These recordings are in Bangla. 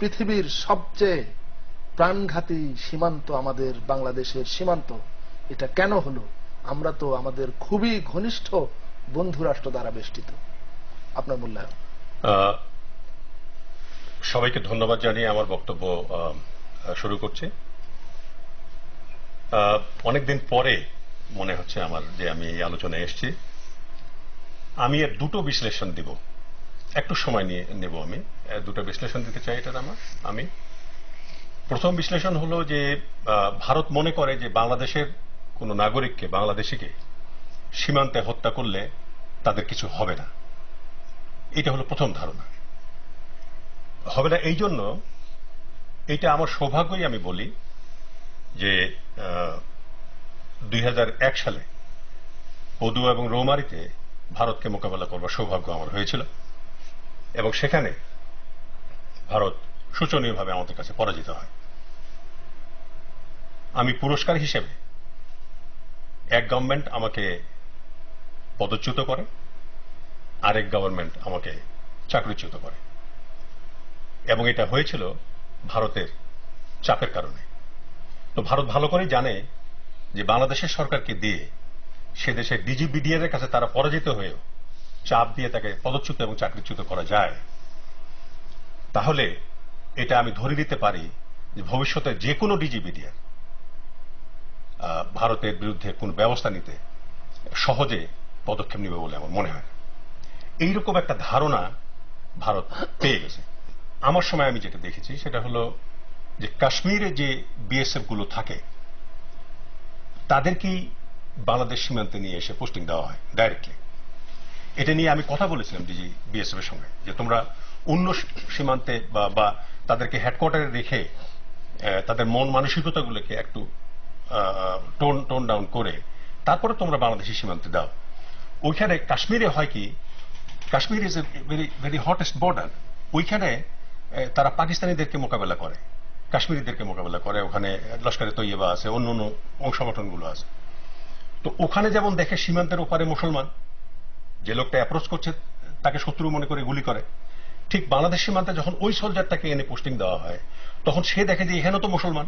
পৃথিবীর সবচেয়ে প্রাণঘাতী সীমান্ত আমাদের বাংলাদেশের সীমান্ত। এটা কেন হলো? আমরা তো আমাদের খুবই ঘনিষ্ঠ বন্ধু রাষ্ট্র দ্বারা বেষ্টিত। আপনার মূল্যায়ন সবাইকে ধন্যবাদ জানিয়ে আমার বক্তব্য শুরু করছি। অনেকদিন পরে মনে হচ্ছে আমার যে আমি এই আলোচনায় এসেছি। আমি এর দুটো বিশ্লেষণ দিব। একটু সময় নিয়ে নেব আমি। দুটো বিশ্লেষণ দিতে চাই এটার আমার, আমি। প্রথম বিশ্লেষণ হলো যে ভারত মনে করে যে বাংলাদেশের কোন নাগরিককে, বাংলাদেশিকে সীমান্তে হত্যা করলে তাদের কিছু হবে না। এটা হলো প্রথম ধারণা। হবে না এই জন্য এটা আমার সৌভাগ্যই আমি বলি যে দুই হাজার এক সালে পদু এবং রৌমারিতে ভারতকে মোকাবেলা করবার সৌভাগ্য আমার হয়েছিল। এবং সেখানে ভারত শোচনীয়ভাবে আমাদের কাছে পরাজিত হয়। আমি পুরস্কার হিসেবে এক গভর্নমেন্ট আমাকে পদচ্যুত করে, আরেক গভর্নমেন্ট আমাকে চাকরিচ্যুত করে। এবং এটা হয়েছিল ভারতের চাপের কারণে। তো ভারত ভালো করেই জানে যে বাংলাদেশের সরকারকে দিয়ে সে দেশের ডিজিবিডিআর এর কাছে তারা পরাজিত হয়েও চাপ দিয়ে তাকে পদচ্যুত এবং চাকরিচ্যুত করা যায়, তাহলে এটা আমি ধরে নিতে পারি যে ভবিষ্যতে যে কোনো ডিজিবিডিআর ভারতের বিরুদ্ধে কোন ব্যবস্থা নিতে সহজে পদক্ষেপ নেবে বলে আমার মনে হয়। এইরকম একটা ধারণা ভারত পেয়ে গেছে। আমার সময় আমি যেটা দেখেছি সেটা হলো যে কাশ্মীরে যে বিএসএফগুলো থাকে তাদেরকেই বাংলাদেশ সীমান্তে নিয়ে এসে পোস্টিং দেওয়া হয় ডাইরেক্টলি এটা নিয়ে আমি কথা বলেছিলাম ডিজি বিএসএফ এর সঙ্গে, যে তোমরা অন্য সীমান্তে বা তাদেরকে হেডকোয়ার্টারে রেখে তাদের মন মানসিকতাগুলোকে একটু টোন টোন ডাউন করে, তারপরে তোমরা বাংলাদেশি সীমান্তে দাও। ওইখানে কাশ্মীরে হয় কি, Kashmir is a very very hottest border ওইখানে তারা পাকিস্তানিদেরকে মোকাবেলা করে, কাশ্মীরিদেরকে মোকাবেলা করে, ওখানে লস্করে তৈয়বা আছে অন্য অন্য সংগঠনগুলো আছে। তো ওখানে যেমন দেখে সীমান্তের ওপারে মুসলমান যে লোকটা অ্যাপ্রোচ করছে তাকে শত্রু মনে করে গুলি করে। ঠিক বাংলাদেশ সীমান্তে যখন ওই সোলজারটাকে এনে পোস্টিং দেওয়া হয় তখন সে দেখে যে এখানে তো মুসলমান।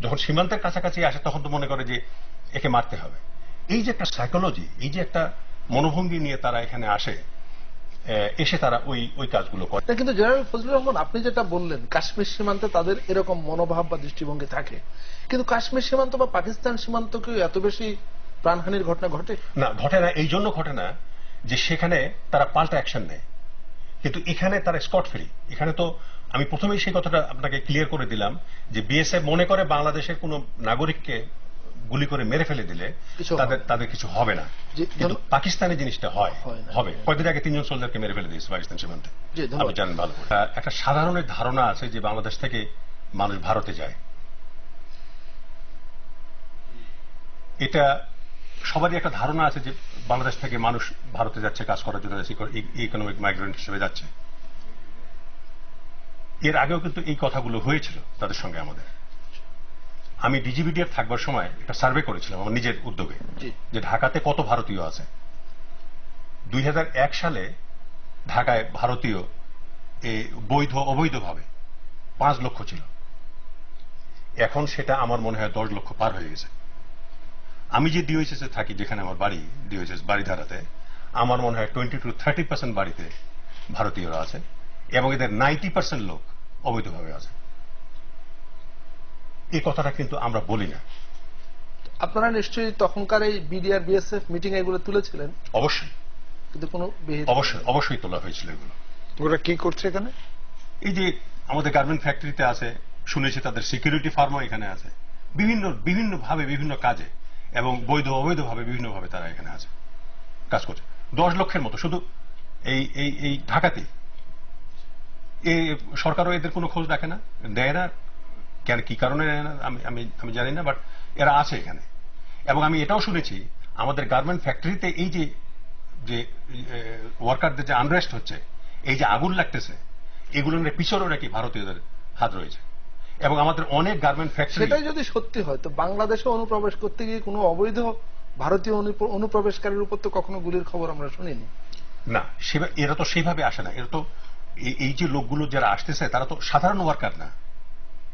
যখন সীমান্তের কাছাকাছি আসে তখন তো মনে করে যে একে মারতে হবে। এই যে একটা সাইকোলজি এই যে একটা মনোভঙ্গি নিয়ে তারা এখানে আসে এসে তারা ওই ওই কাজগুলো করে। কিন্তু জেনারেল ফজলুর রহমান আপনি যেটা বললেন কাশ্মীর সীমান্তে তাদের এরকম মনোভাব বা দৃষ্টিভঙ্গি থাকে। কিন্তু কাশ্মীর সীমান্ত বা পাকিস্তান সীমান্ত কি এত বেশি প্রাণহানির ঘটনা ঘটে? না ঘটে না এই জন্য ঘটে না। যে সেখানে তারা পাল্টা অ্যাকশন নেয়। কিন্তু এখানে তারা স্কট ফ্রি এখানে তো আমি প্রথমেই সেই কথাটা আপনাকে ক্লিয়ার করে দিলাম যে বিএসএফ মনে করে বাংলাদেশের কোন নাগরিককে গুলি করে মেরে ফেলে দিলে তাদের তাদের কিছু হবে না। কিন্তু পাকিস্তানে জিনিসটা হয় হয় হবে। কয়েকদিন আগে তিনজন সোলজারকে মেরে ফেলে দিয়েছে পাকিস্তান সীমান্তে। আপনি জানেন ভালো একটা সাধারণের ধারণা আছে যে বাংলাদেশ থেকে মানুষ ভারতে যায়। এটা সবারই একটা ধারণা আছে যে বাংলাদেশ থেকে মানুষ ভারতে যাচ্ছে কাজ করার জন্য ইকোনমিক মাইগ্রেন্ট হিসেবে যাচ্ছে। এর আগেও কিন্তু এই কথাগুলো হয়েছিল তাদের সঙ্গে আমাদের। আমি ডিজিবিডিআর থাকবার সময় একটা সার্ভে করেছিলাম আমার নিজের উদ্যোগে যে ঢাকাতে কত ভারতীয় আছে? দুই হাজার এক সালে ঢাকায় ভারতীয় বৈধ অবৈধভাবে পাঁচ লক্ষ ছিল। এখন সেটা আমার মনে হয় দশ লক্ষ পার হয়ে গেছে। আমি যে ডিওএইচএস এ থাকি যেখানে আমার বাড়ি ডিওএইচএস বাড়িধারাতে আমার মনে হয় টোয়েন্টি টু থার্টি পার্সেন্ট বাড়িতে ভারতীয়রা আছে এবং এদের নাইনটি পার্সেন্ট লোক অবৈধভাবে আছে। এই কথাটা কিন্তু আমরা বলি না। আপনারা নিশ্চয়ই তখনকার এই বিডিআর বিএসএফ মিটিং এগুলো তুলেছিলেন? অবশ্যই। কিন্তু কোনো অবশ্যই অবশ্যই তোলা হয়েছিল এগুলো। ওরা কি করছে এখানে? এই যে আমাদের গার্মেন্ট ফ্যাক্টরিতে আছে শুনেছি তাদের সিকিউরিটি ফার্মও এখানে আছে। বিভিন্ন বিভিন্ন ভাবে বিভিন্ন কাজে এবং বৈধ অবৈধ ভাবে বিভিন্ন ভাবে তারা এখানে আছে, কাজ করছে। দশ লক্ষের মতো। শুধু এই এই এই ঢাকাতে সরকারও এদের কোনো খোঁজ রাখে না, দেয় না। কেন, কি কারণে নেয় না, আমি আমি আমি জানি না বাট এরা আছে এখানে। এবং আমি এটাও শুনেছি, আমাদের গার্মেন্ট ফ্যাক্টরিতে এই যে যে ওয়ার্কারদের যে আনরেস্ট হচ্ছে, এই যে আগুন লাগতেছে এগুলোর পিছনেও নাকি ভারতীয়দের হাত রয়েছে। এবং আমাদের অনেক গার্মেন্ট ফ্যাক্টরি সেটাই যদি সত্যি হয় তো বাংলাদেশে অনুপ্রবেশ করতে গিয়ে কোনো অবৈধ ভারতীয় অনুপ্রবেশকারীর উপর তো কখনো গুলির খবর আমরা শুনিনি। না এরা তো সেইভাবে আসে না। এরা তো এই- যে লোকগুলো যারা আসতেছে তারা তো সাধারণ ওয়ার্কার না।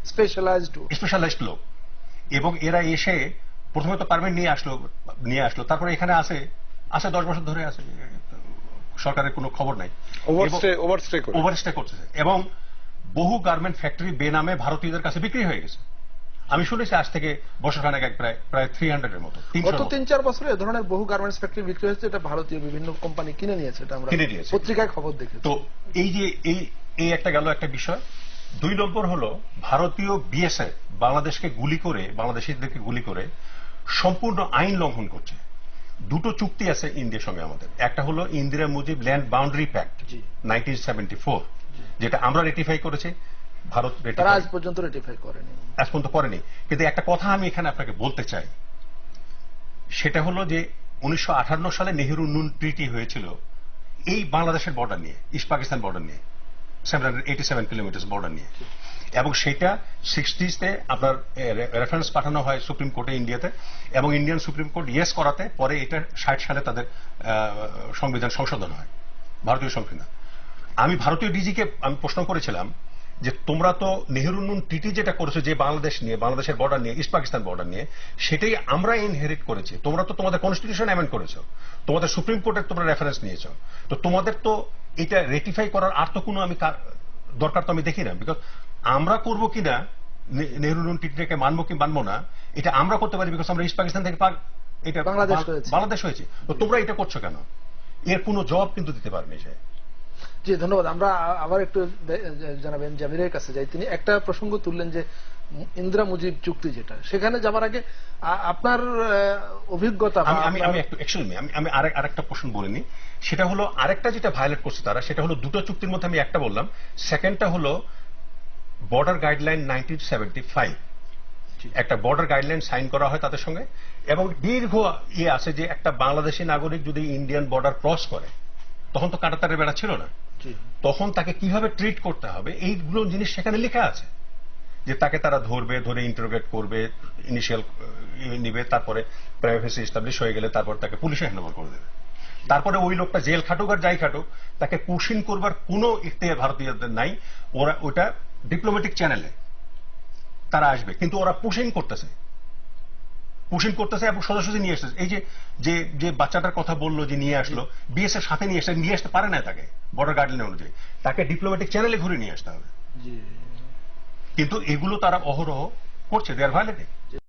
স্পেশালাইজড স্পেশালাইজড লোক। এবং এরা এসে প্রথমে তো পারমিট নিয়ে আসলো নিয়ে আসলো তারপরে এখানে আসে আসে দশ বছর ধরে আসে সরকারের কোনো খবর নাই। ওভারস্টে ওভারস্টে করে। ওভারস্টে করতেছে। এবং বহু গার্মেন্ট ফ্যাক্টরি বেনামে ভারতীয়দের কাছে বিক্রি হয়ে গেছে। আমি শুনেছি আজ থেকে বছরখানেক এক প্রায় প্রায় থ্রি হান্ড্রেডের মতো গত তিন চার বছরে এ ধরনের বহু গার্মেন্টস ফ্যাক্টরি বিক্রি হয়েছে এটা ভারতীয় বিভিন্ন কোম্পানি কিনে নিয়েছে এটা আমরা কিনে নিয়েছে। পত্রিকায় খবর দেখেছি। তো এই যে এই এই একটা গেল একটা বিষয়। দুই নম্বর হলো ভারতীয় বিএসএফ বাংলাদেশকে গুলি করে বাংলাদেশিদেরকে গুলি করে সম্পূর্ণ আইন লঙ্ঘন করছে। দুটো চুক্তি আছে ইন্ডিয়ার সঙ্গে আমাদের। একটা হলো Indira Mujib land boundary pact nineteen seventy four যেটা আমরা রেটিফাই করেছি ভারত তারা আজ পর্যন্ত রেটিফাই করেনি। আজ পর্যন্ত করেনি। কিন্তু একটা কথা আমি এখানে আপনাকে বলতে চাই। সেটা হলো যে উনিশশো সালে নেহেরু নুন ট্রিটি হয়েছিল এই বাংলাদেশের বর্ডার নিয়ে ইস্ট পাকিস্তান বর্ডার নিয়ে seven eighty seven kilometre border নিয়ে। এবং সেটা সিক্সটিসতে আপনার রেফারেন্স পাঠানো হয় সুপ্রিম কোর্টে ইন্ডিয়াতে এবং ইন্ডিয়ান সুপ্রিম কোর্ট ইয়েস করাতে পরে এটা ষাট সালে তাদের সংবিধান সংশোধন হয়। ভারতীয় সংবিধান। আমি ভারতীয় ডিজিকে আমি প্রশ্ন করেছিলাম যে তোমরা তো নেহেরু নুন টিটি যেটা করেছ যে বাংলাদেশ নিয়ে বাংলাদেশের বর্ডার নিয়ে ইস্ট পাকিস্তান বর্ডার নিয়ে সেটাই আমরা ইনহেরিট করেছি। তোমরা তো তোমাদের কনস্টিটিউশন অ্যামেন্ড করেছ। তোমাদের সুপ্রিম কোর্টের তোমরা রেফারেন্স নিয়েছো। তো তোমাদের তো এটা রেটিফাই করার আর তো কোনো আমি দরকার তো আমি দেখি না। বিকজ আমরা করব কিনা নে- নেহেরু নুন টিটিটাকে মানবো কি মানবো না এটা আমরা করতে পারি বিকজ আমরা ইস্ট পাকিস্তান থেকে এটা বাংলাদেশ হয়েছে। বাংলাদেশ হয়েছে। তো তোমরা এটা করছ কেন? এর কোনো জবাব কিন্তু দিতে পারেনি সে। জি ধন্যবাদ। আমরা আবার একটু জানাবেন জামিরের কাছে যাই। তিনি একটা প্রসঙ্গ তুললেন যে ইন্দিরা মুজিব চুক্তি যেটা সেখানে যাবার আগে আপনার অভিজ্ঞতা আমি আমি একটু আমি আমি আরেক আরেকটা প্রশ্ন বলিনি সেটা হলো আরেকটা যেটা ভায়োলেট করছে তারা সেটা হলো দুটো চুক্তির মধ্যে আমি একটা বললাম। সেকেন্ডটা হলো border guideline nineteen seventy five. একটা বর্ডার গাইডলাইন সাইন করা হয় তাদের সঙ্গে। এবং দীর্ঘ ইয়ে আছে যে একটা বাংলাদেশি নাগরিক যদি ইন্ডিয়ান বর্ডার ক্রস করে তখন তো কাটাতারের বেড়া ছিল না। তখন তাকে কীভাবে ট্রিট করতে হবে, এইগুলো জিনিস সেখানে লেখা আছে। যে তাকে তারা ধরবে, ধরে ইন্টারোগেট করবে ইনিশিয়াল নিবে, তারপরে প্রাইভেসি এস্টাবলিশ হয়ে গেলে তারপর তাকে পুলিশে হ্যান্ডওভার করে দেবে। তারপরে ওই লোকটা জেল খাটুক আর যাই খাটুক, তাকে কুশিন করবার কোনো ইখতিয়ার ভারতীয়দের নাই। ওরা ওটা ডিপ্লোম্যাটিক চ্যানেলে তারা আসবে, কিন্তু ওরা পুশিং করতেছে। পুশিং করতেছে এবং সোজাসুজি নিয়ে আসতেছে এই যে যে যে বাচ্চাটার কথা বলল যে নিয়ে আসলো বিএস এর সাথে নিয়ে আসতে নিয়ে আসতে পারে না তাকে বর্ডার গাইডলাইন অনুযায়ী। তাকে ডিপ্লোম্যাটিক চ্যানেলে ঘুরে নিয়ে আসতে হবে। কিন্তু এগুলো তারা অহরহ করছে দে আর ভায়োলেটিং